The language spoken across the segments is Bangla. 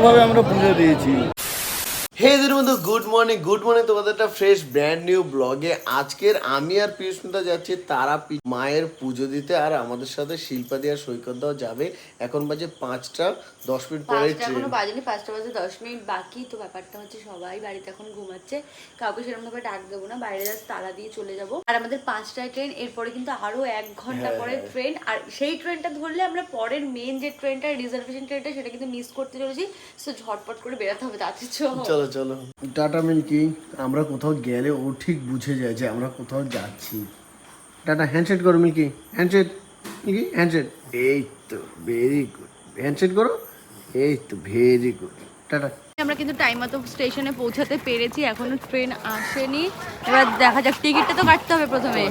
সুন্দরভাবে আমরা পুজো দিয়েছি হে দের বন্ধু গুড মর্নিং গুড মর্নিং তোমাদের একটা ফ্রেশ ব্র্যান্ড নিউ ব্লগে আজকের আমি আর পিউষ্মিতা যাচ্ছি তারা মায়ের পুজো দিতে আর আমাদের সাথে শিল্পা দিয়ে সৈকত দাও যাবে। এখন বাজে পাঁচটা দশ মিনিট পরে ট্রেন এখনও বাজেনি পাঁচটা বাজে দশ মিনিট বাকি। তো ব্যাপারটা হচ্ছে সবাই বাড়িতে এখন ঘুমাচ্ছে। কাউকে সেরকম ভাবে ডাক দেবো না বাইরে জাস্ট তালা দিয়ে চলে যাব। আর আমাদের পাঁচটায় ট্রেন এরপরে কিন্তু আরও এক ঘণ্টা পরে ট্রেন আর সেই ট্রেনটা ধরলে আমরা পরের মেন যে ট্রেনটা রিজার্ভেশন ট্রেনটা সেটা কিন্তু মিস করতে চলেছি। সো ঝটপট করে বেরোতে হবে তাড়াতাড়ি চলো চলো। টাটা মিল্কি আমরা কোথাও গেলে ও ঠিক বুঝে যায় যে আমরা কোথাও যাচ্ছি। টাটা হ্যান্ডসেট করো মিল্কি। হ্যান্ডসেট মিল্কি হ্যান্ডসেট এই তো ভেরি গুড হ্যান্ডসেট করো? এই তো ভেরি গুড টাটা। আমরা কিন্তু টাইম মতো স্টেশনে পৌঁছাতে পেরেছি এখনও ট্রেন আসেনি। এবার দেখা যাক টিকিটটা তো কাটতে হবে প্রথমে।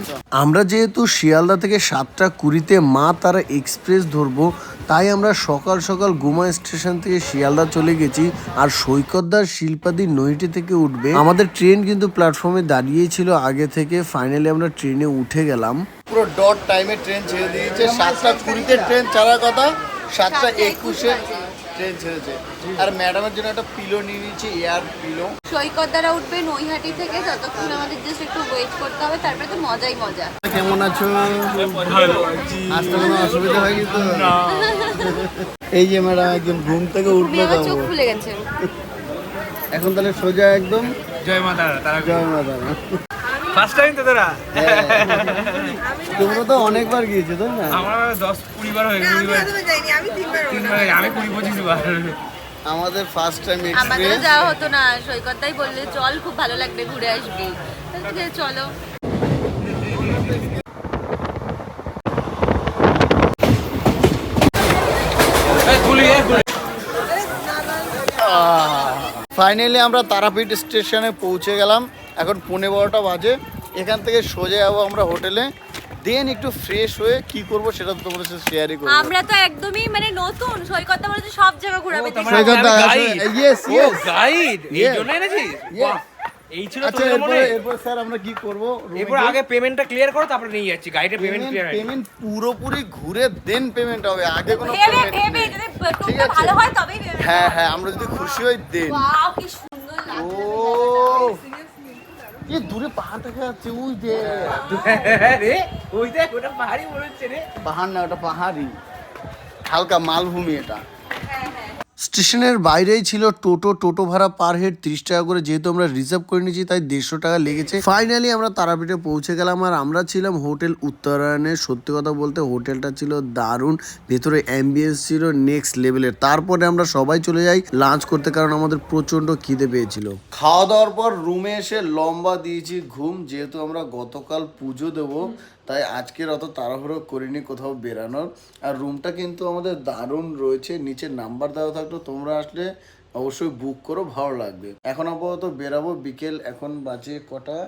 আমরা যেহেতু শিয়ালদা থেকে সাতটা কুড়িতে মা তারা এক্সপ্রেস ধরবো তাই আমরা সকাল সকাল গুমা স্টেশন থেকে শিয়ালদা চলে গেছি। আর সৈকতদার শিল্পাদি নইটি থেকে উঠবে। আমাদের ট্রেন কিন্তু প্ল্যাটফর্মে দাঁড়িয়েই ছিল আগে থেকে। ফাইনালি আমরা ট্রেনে উঠে গেলাম। পুরো ডট টাইমে ট্রেন ছেড়ে দিয়েছে। সাতটা কুড়িতে ট্রেন ছাড়ার কথা সাতটা একুশে। ট্রেন ছেড়েছে। আর ম্যাডামের জন্য একটা পিলো নিয়ে নিয়েছি এয়ার পিলো সৈকত দ্বারা উঠবে নৈহাটি থেকে ততক্ষণ আমাদের জাস্ট একটু ওয়েট করতে হবে তারপরে তো মজাই মজা। কেমন আছো আসতে কোনো অসুবিধা হয়নি তো? এই যে ম্যাডাম একদম ঘুম থেকে উঠল চোখ খুলে গেছে। এখন তাহলে সোজা একদম? জয় মা তারা তারা জয় মাতা ফার্স্ট টাইম তো তোরা? তোমরা তো অনেকবার গিয়েছো তাই না? আমার দশ কুড়ি বার হয়ে বার। তিনবার আমি কুড়ি পঁচিশ বার। আমাদের ফার্স্ট টাইম এক্সপিরিয়েন্স যাওয়া হতো না সৈকতটাই বললে চল খুব ভালো লাগবে ঘুরে আসবি। তাহলে চলো। ফাইনালি আমরা তারাপীঠ স্টেশনে পৌঁছে গেলাম। এখন পৌনে বারোটা বাজে। এখান থেকে সোজা যাব আমরা হোটেলে। দেন একটু ফ্রেশ হয়ে কি করব সেটা তো তোমাদের সাথে শেয়ারই করব। আমরা তো একদমই মানে নতুন সৈকতটা বলেছে সব জায়গা ঘুরাবে Saikat da, yes, yes. Guide এই. জন্য এনেছিস এই ছিল আচ্ছা এরপরে মনে? এরপর স্যার আমরা কি করব? এরপর আগে পেমেন্টটা ক্লিয়ার করো তারপরে নিয়ে যাচ্ছি। গাইডের পেমেন্ট ক্লিয়ার পেমেন্ট পুরোপুরি ঘুরে দেন পেমেন্ট হবে। আগে কোনো ভেবে payment ভেবে ঠিক ভালো হয় তবেই হ্যাঁ হ্যাঁ আমরা যদি খুশি হই দেন ওয়াও কি সুন্দর ও এই দূরে পাহাড় দেখা যাচ্ছে ওই যে। রে ওই দেখ ওটা পাহাড়ি মনে হচ্ছে রে। পাহাড় না ওটা পাহাড়ি হালকা মালভূমি এটা। স্টেশনের বাইরেই ছিল টোটো টোটো ভাড়া পার হেড তিরিশ টাকা করে। যেহেতু আমরা রিজার্ভ করে নিয়েছি, তাই দেড়শো টাকা লেগেছে। ফাইনালি আমরা তারাপীঠে পৌঁছে গেলাম আর আমরা ছিলাম হোটেল উত্তরায়ণে। সত্যি কথা বলতে হোটেলটা ছিল দারুণ, ভেতরে অ্যাম্বিয়েন্স ছিল নেক্সট লেভেলের তারপরে আমরা সবাই চলে যাই লাঞ্চ করতে, কারণ আমাদের প্রচণ্ড খিদে পেয়েছিল। খাওয়া দাওয়ার পর রুমে এসে লম্বা দিয়েছি ঘুম, যেহেতু আমরা গতকাল পুজো দেবো। তাই আজকের অত তাড়াহুড়ো করিনি কোথাও বেরানোর। আর রুমটা কিন্তু আমাদের দারুণ রয়েছে, নিচে নাম্বার দেওয়া থাকতো, তোমরা আসলে অবশ্যই বুক করো, ভালো লাগবে। এখন আপাতত বেরাবো, বিকেল এখন বাজে কটা?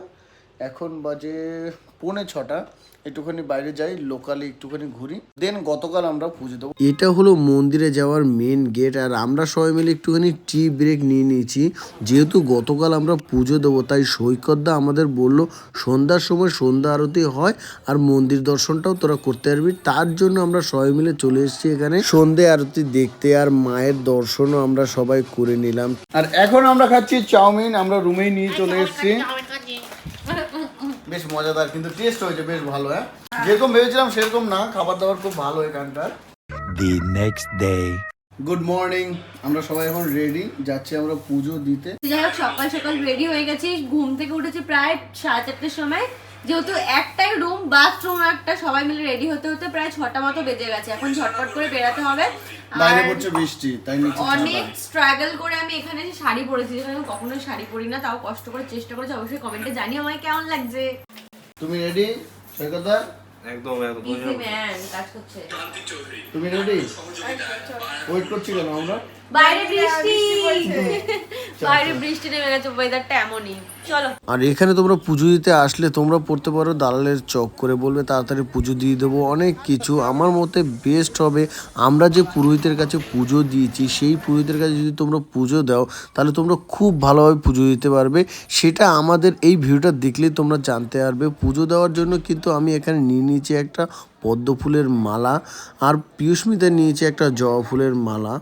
এখন বাজে পৌনে ছটা। একটুখানি বাইরে যাই লোকালে একটুখানি ঘুরি। দেন গতকাল আমরা পুজো দেবো। এটা হলো মন্দিরে যাওয়ার মেন গেট আর আমরা সবাই মিলে একটুখানি টি ব্রেক নিয়ে নিয়েছি। যেহেতু গতকাল আমরা পুজো দেবো তাই সৈকতদা আমাদের বলল সন্ধ্যার সময় সন্ধ্যা আরতি হয় আর মন্দির দর্শনটাও তোরা করতে পারবি। তার জন্য আমরা সবাই মিলে চলে এসেছি এখানে। সন্ধে আরতি দেখতে আর মায়ের দর্শনও আমরা সবাই করে নিলাম। আর এখন আমরা খাচ্ছি চাউমিন আমরা রুমেই নিয়ে চলে এসেছি। বেশ মজাদার কিন্তু টেস্ট হয়েছে বেশ ভালো হ্যাঁ? যেরকম ভেবেছিলাম সেরকম না খাবার দাবার খুব ভালো এখানকার the next day good morning আমরা সবাই এখন রেডি যাচ্ছি আমরা পুজো দিতে। যাই হোক সকাল সকাল রেডি হয়ে গেছি। ঘুম থেকে উঠেছি প্রায় সাড়ে চারটের সময়। যেহেতু একটাই রুম বাথরুম একটা সবাই মিলে রেডি হতে হতে প্রায় ছটা মতো বেজে গেছে। এখন ঝটপট করে বেরাতে হবে। বাইরে পড়ছে বৃষ্টি তাই নিচে অনেক স্ট্রাগল করে আমি এখানে এসে শাড়ি পরেছি যেখানে আমি কখনোই শাড়ি পরি না তাও কষ্ট করে চেষ্টা করেছি। অবশ্যই কমেন্টে জানিও আমায় কেমন লাগছে। তুমি রেডি সৈকতা একদম একদম। ইজি ম্যান কাজ করছে। তুমি রেডি ওয়েট করছি কেন আমরা? বাইরে বৃষ্টি বাইরে বৃষ্টি নেমে গেছে ওয়েদারটা এমনই। চলো। আর এখানে তোমরা পুজো দিতে আসলে তোমরা পড়তে পারো দালালের চক করে বলবে তাড়াতাড়ি পুজো দিয়ে দেবো অনেক কিছু। আমার মতে বেস্ট হবে আমরা যে পুরোহিতের কাছে পুজো দিয়েছি সেই পুরোহিতের কাছে যদি তোমরা পুজো দাও তাহলে তোমরা খুব ভালোভাবে পুজো দিতে পারবে। সেটা আমাদের এই ভিডিওটা দেখলেই তোমরা জানতে পারবে। পুজো দেওয়ার জন্য কিন্তু আমি এখানে নিয়ে নিয়েছি একটা পদ্ম ফুলের মালা আর পিয়ুষ্মিতে নিয়েছি একটা জবা ফুলের মালা।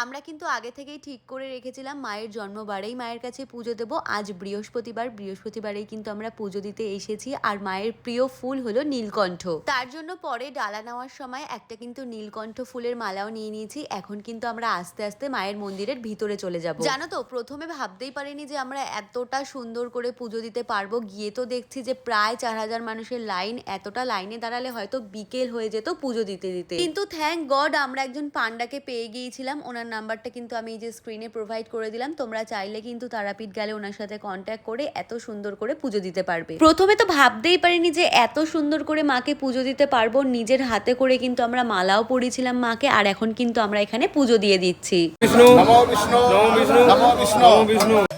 আমরা কিন্তু আগে থেকেই ঠিক করে রেখেছিলাম মায়ের জন্মবারেই মায়ের কাছে পুজো দেবো। আজ বৃহস্পতিবার, বৃহস্পতিবারেই কিন্তু আমরা পুজো দিতে এসেছি আর মায়ের প্রিয় ফুল হলো নীলকণ্ঠ। তার জন্য পরে ডালা নেওয়ার সময় একটা কিন্তু নীলকণ্ঠ ফুলের মালাও নিয়ে নিয়েছি। এখন কিন্তু আমরা আস্তে আস্তে মায়ের মন্দিরের ভিতরে চলে যাব। জানো তো, প্রথমে ভাবতেই পারিনি যে আমরা এতটা সুন্দর করে পুজো দিতে পারব। গিয়ে তো দেখছি যে প্রায় চার হাজার মানুষের লাইন, এতটা লাইনে দাঁড়ালে হয়তো বিকেল হয়ে যেত পুজো দিতে দিতে। কিন্তু থ্যাংক গড আমরা একজন পান্ডাকে পেয়ে গিয়েছিলাম। ওনার নাম্বারটা কিন্তু আমি এই যে স্ক্রিনে প্রোভাইড করে দিলাম তোমরা চাইলে কিন্তু তারাপীঠ গেলে ওনার সাথে কন্ট্যাক্ট করে এত সুন্দর করে পুজো দিতে পারবে। প্রথমে তো ভাবতেই পারিনি যে এত সুন্দর করে মাকে পুজো দিতে পারব নিজের হাতে করে কিন্তু আমরা মালাও পড়েছিলাম মাকে আর এখন কিন্তু আমরা এখানে পুজো দিয়ে দিচ্ছি। বিষ্ণু। বিষ্ণু। বিষ্ণু। বিষ্ণু।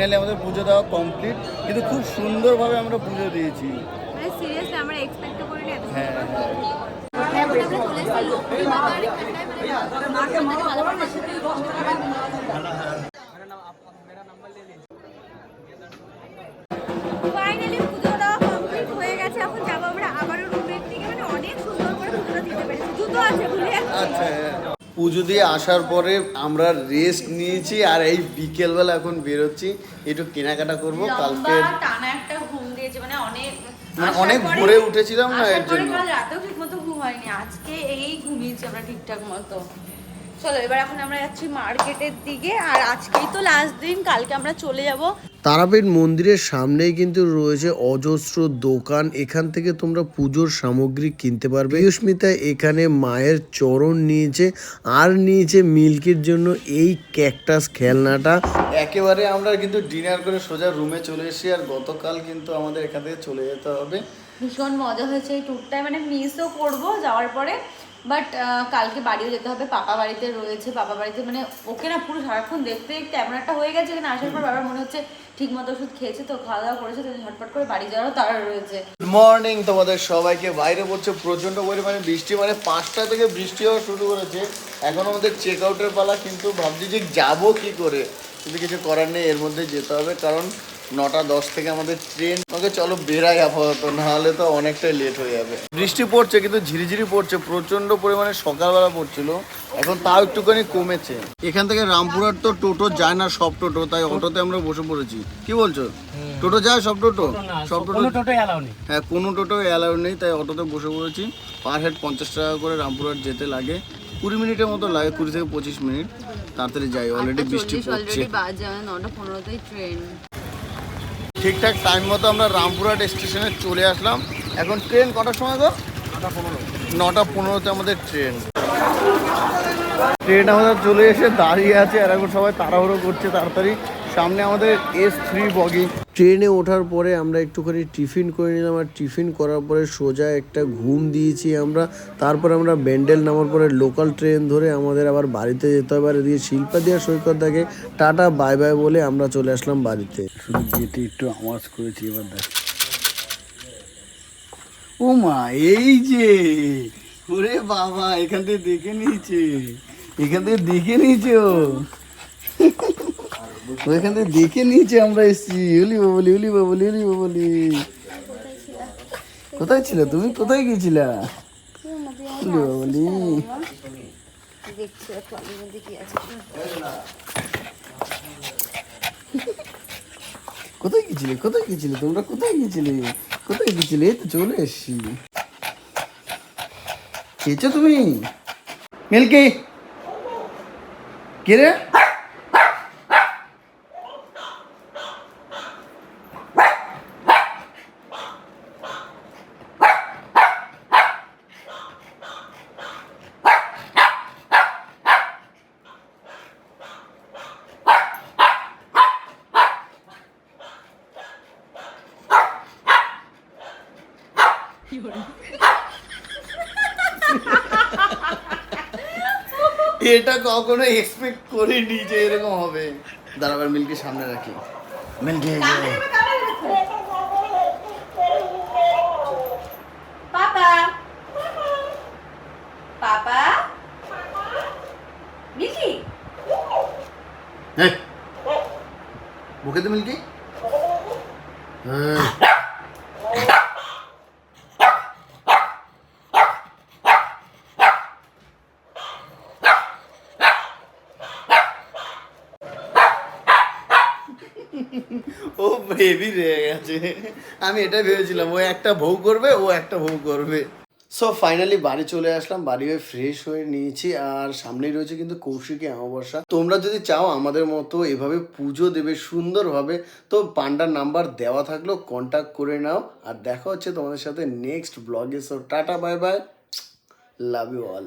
ফাইনালি আমাদের পুজো দেওয়া কমপ্লিট কিন্তু খুব সুন্দরভাবে আমরা পুজো দিয়েছি। মানে হ্যাঁ। ফাইনালি পুজো দেওয়া কমপ্লিট হয়ে গেছে এখন যাব আমরা আবারও রুমের দিকে। মানে অনেক সুন্দর করে পুজোটা দিতে পেরেছি। জুতো আছে ভুলে আচ্ছা পুজো দিয়ে আসার পরে আমরা রেস্ট নিয়েছি আর এই বিকেলবেলা এখন বেরোচ্ছি। একটু কেনাকাটা করব কালকে টানা একটা ঘুম দিয়েছে মানে অনেক মানে অনেক ভোরে উঠেছিলাম না এর জন্য? রাতেও ঠিক মতো ঘুম হয়নি আজকে এই ঘুমিয়েছি আমরা ঠিকঠাক মতো। চলো এবার এখন আমরা যাচ্ছি মার্কেটের দিকে আর আজকেই তো লাস্ট দিন কালকে আমরা চলে যাব। তারাপীঠ মন্দিরের সামনেই কিন্তু রয়েছে অজস্র দোকান এখান থেকে তোমরা পুজোর সামগ্রী কিনতে পারবে। পিয়ুষ্মিতা এখানে মায়ের চরণ নিয়েছে আর নিয়েছে মিল্কির জন্য এই ক্যাকটাস খেলনাটা। একেবারে আমরা কিন্তু ডিনার করে সোজা রুমে চলে এসেছি আর গতকাল কিন্তু আমাদের এখান থেকে চলে যেতে হবে। ভীষণ মজা হয়েছে এই ট্যুরটায় মানে মিসও করব যাওয়ার পরে। বাট কালকে বাড়িও যেতে হবে পাপা বাড়িতে রয়েছে পাপা বাড়িতে মানে ওকে না পুরো সারাক্ষণ দেখতে দেখতে এমন একটা হয়ে গেছে এখানে আসার পর বাবার মনে হচ্ছে ঠিক মতো ওষুধ খেয়েছে তো খাওয়া দাওয়া করেছে তো ঝটপট করে বাড়ি যাওয়ারও তারা রয়েছে। গুড মর্নিং তোমাদের সবাইকে বাইরে পড়ছে প্রচণ্ড পরিমাণে বৃষ্টি মানে পাঁচটা থেকে বৃষ্টি হওয়া শুরু করেছে। এখন আমাদের চেক আউটের পালা কিন্তু ভাবছি যে যাব কি করে? কিন্তু কিছু করার নেই এর মধ্যে যেতে হবে কারণ নটা দশ থেকে আমাদের ট্রেন ওকে চলো বেরাই আপাতত নাহলে তো অনেকটাই লেট হয়ে যাবে। বৃষ্টি পড়ছে কিন্তু ঝিরিঝিরি পড়ছে প্রচণ্ড পরিমাণে সকালবেলা পড়ছিল। এখন তাও একটুখানি কমেছে। এখান থেকে রামপুরহাট তো টোটো যায় না সব টোটো তাই অটোতে আমরা বসে পড়েছি। কি বলছো? টোটো যায় সব টোটো? সব টোটো হ্যাঁ কোনো টোটো অ্যালাউ নেই তাই অটোতে বসে পড়েছি। পার হেড পঞ্চাশ টাকা করে রামপুরহাট যেতে লাগে। কুড়ি মিনিটের মতো লাগে কুড়ি থেকে পঁচিশ মিনিট। তাড়াতাড়ি যাই অলরেডি বৃষ্টি পড়ছে। বাজে নটা পনেরোতেই ট্রেন ঠিকঠাক টাইম মতো আমরা রামপুরহাট স্টেশনে চলে আসলাম। এখন ট্রেন কটার সময় তো নটা পনেরোতে আমাদের ট্রেন ট্রেন আমাদের চলে এসে দাঁড়িয়ে আছে, আর এখন সবাই তাড়াহুড়ো করছে তাড়াতাড়ি। সামনে আমাদের এস থ্রি বগি ট্রেনে ওঠার পরে আমরা একটুখানি টিফিন করে নিলাম আর টিফিন করার পরে সোজা একটা ঘুম দিয়েছি আমরা। তারপর আমরা ব্যান্ডেল নামার পরে লোকাল ট্রেন ধরে আমাদের আবার বাড়িতে যেতে হবে। আর এদিকে শিল্পা দিয়া সৈকত দাকে, টাটা, বাই বাই বলে আমরা চলে আসলাম বাড়িতে। শুধু যেতে একটু আওয়াজ করেছি, এবার দেখ। ও মা, এই যে! ওরে বাবা, এখান থেকে দেখে নিয়েছে। এখান থেকে দেখে নিয়েছে ও ও থেকে দেখে নিয়েছে আমরা এসছি। উলি বাবলি উলি বাবলি উলি বাবলি। কোথায় ছিল তুমি? কোথায় গেছিলা উলি বাবলি। কোথায় গেছিলে কোথায় গেছিলে তোমরা কোথায় গেছিলে কোথায় গেছিলে এই তো চলে এসছি। খেয়েছো তুমি? মিল্কি? কে এটা কখনো এক্সপেক্ট করিনি যে এরকম হবে। দাঁড়াবার মিল্কি সামনে রাখি। মিল্কি। পাপা। পাপা? বুকে তো মিল্কি। হ্যাঁ। হেভি রেগে গেছে। আমি এটা ভেবেছিলাম, ও একটা বউ করবে, ও একটা বউ করবে। সো ফাইনালি বাড়ি চলে আসলাম, বাড়ি হয়ে ফ্রেশ হয়ে নিয়েছি, আর সামনেই রয়েছে কিন্তু কৌশিকী অমাবস্যা। তোমরা যদি চাও আমাদের মতো এভাবে পুজো দেবে সুন্দরভাবে, তো পান্ডার নাম্বার দেওয়া থাকল কন্ট্যাক্ট করে নাও, আর দেখা হচ্ছে তোমাদের সাথে নেক্সট ব্লগে so tata bye bye love you all